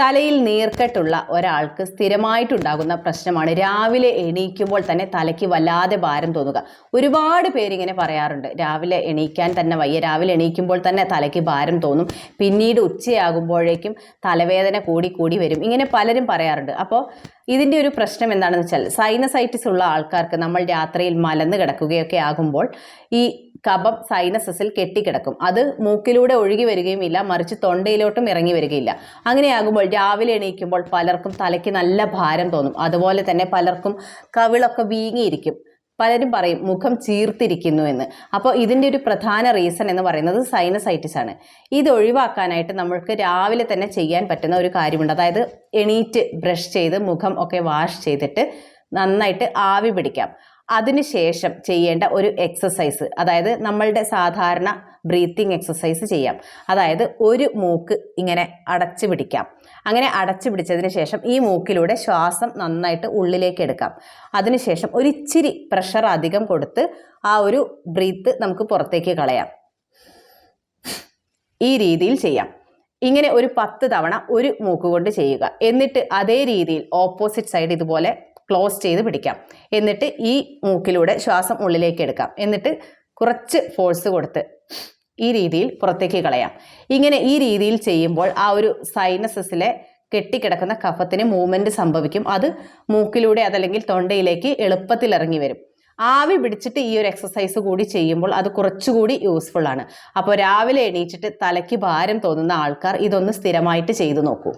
തലയിൽ നീർക്കെട്ടുള്ള ഒരാൾക്ക് സ്ഥിരമായിട്ടുണ്ടാകുന്ന പ്രശ്നമാണ്. രാവിലെ എണീക്കുമ്പോൾ തന്നെ തലയ്ക്ക് വല്ലാതെ ഭാരം തോന്നുക. ഒരുപാട് പേരിങ്ങനെ പറയാറുണ്ട്. രാവിലെ എണീക്കാൻ തന്നെ വയ്യ. രാവിലെ എണീക്കുമ്പോൾ തന്നെ തലയ്ക്ക് ഭാരം തോന്നും. പിന്നീട് ഉച്ചയാകുമ്പോഴേക്കും തലവേദന കൂടി കൂടി വരും. ഇങ്ങനെ പലരും പറയാറുണ്ട്. അപ്പോൾ ഇതിന്റെ ഒരു പ്രശ്നം എന്താണെന്ന് വെച്ചാൽ സൈനസൈറ്റിസ് ഉള്ള ആൾക്കാർക്ക് നമ്മൾ രാത്രിയിൽ മലന്ന് കിടക്കുകയൊക്കെ ആകുമ്പോൾ ഈ കഫം സൈനസസിൽ കെട്ടിക്കിടക്കും. അത് മൂക്കിലൂടെ ഒഴുകി വരികയും ഇല്ല മറിച്ച് തൊണ്ടയിലോട്ടും ഇറങ്ങി വരികയില്ല. അങ്ങനെയാകുമ്പോൾ രാവിലെ എണീക്കുമ്പോൾ പലർക്കും തലയ്ക്ക് നല്ല ഭാരം തോന്നും. അതുപോലെ തന്നെ പലർക്കും കവിളൊക്കെ വീങ്ങിയിരിക്കും. പലരും പറയും മുഖം ചീർത്തിരിക്കുന്നു എന്ന്. അപ്പോൾ ഇതിന്റെ ഒരു പ്രധാന റീസൺ എന്ന് പറയുന്നത് സൈനസൈറ്റിസ് ആണ്. ഇത് ഒഴിവാക്കാനായിട്ട് നമ്മൾക്ക് രാവിലെ തന്നെ ചെയ്യാൻ പറ്റുന്ന ഒരു കാര്യമുണ്ട്. അതായത് എണീറ്റ് ബ്രഷ് ചെയ്ത് മുഖം ഒക്കെ വാഷ് ചെയ്തിട്ട് നന്നായിട്ട് ആവി പിടിക്കാം. അതിനുശേഷം ചെയ്യേണ്ട ഒരു എക്സസൈസ് അതായത് നമ്മളുടെ സാധാരണ ബ്രീത്തിങ് എക്സസൈസ് ചെയ്യാം. അതായത് ഒരു മൂക്ക് ഇങ്ങനെ അടച്ചു പിടിക്കാം. അങ്ങനെ അടച്ചു പിടിച്ചതിന് ശേഷം ഈ മൂക്കിലൂടെ ശ്വാസം നന്നായിട്ട് ഉള്ളിലേക്ക് എടുക്കാം. അതിനുശേഷം ഒരു ഇച്ചിരി പ്രഷർ അധികം കൊടുത്ത് ആ ഒരു ബ്രീത്ത് നമുക്ക് പുറത്തേക്ക് കളയാം. ഈ രീതിയിൽ ചെയ്യാം. ഇങ്ങനെ ഒരു പത്ത് തവണ ഒരു മൂക്ക് കൊണ്ട് ചെയ്യുക. എന്നിട്ട് അതേ രീതിയിൽ ഓപ്പോസിറ്റ് സൈഡ് ഇതുപോലെ ക്ലോസ് ചെയ്ത് പിടിക്കാം. എന്നിട്ട് ഈ മൂക്കിലൂടെ ശ്വാസം ഉള്ളിലേക്ക് എടുക്കാം. എന്നിട്ട് കുറച്ച് ഫോഴ്സ് കൊടുത്ത് ഈ രീതിയിൽ പുറത്തേക്ക് കളയാം. ഇങ്ങനെ ഈ രീതിയിൽ ചെയ്യുമ്പോൾ ആ ഒരു സൈനസസിലെ കെട്ടിക്കിടക്കുന്ന കഫത്തിന് മൂവ്മെന്റ് സംഭവിക്കും. അത് മൂക്കിലൂടെ അതല്ലെങ്കിൽ തൊണ്ടയിലേക്ക് എളുപ്പത്തിൽ ഇറങ്ങി വരും. ആവി പിടിച്ചിട്ട് ഈ ഒരു എക്സസൈസ് കൂടി ചെയ്യുമ്പോൾ അത് കുറച്ചുകൂടി യൂസ്ഫുൾ ആണ്. അപ്പോൾ രാവിലെ എണീച്ചിട്ട് തലയ്ക്ക് ഭാരം തോന്നുന്ന ആൾക്കാർ ഇതൊന്ന് സ്ഥിരമായിട്ട് ചെയ്തു നോക്കൂ.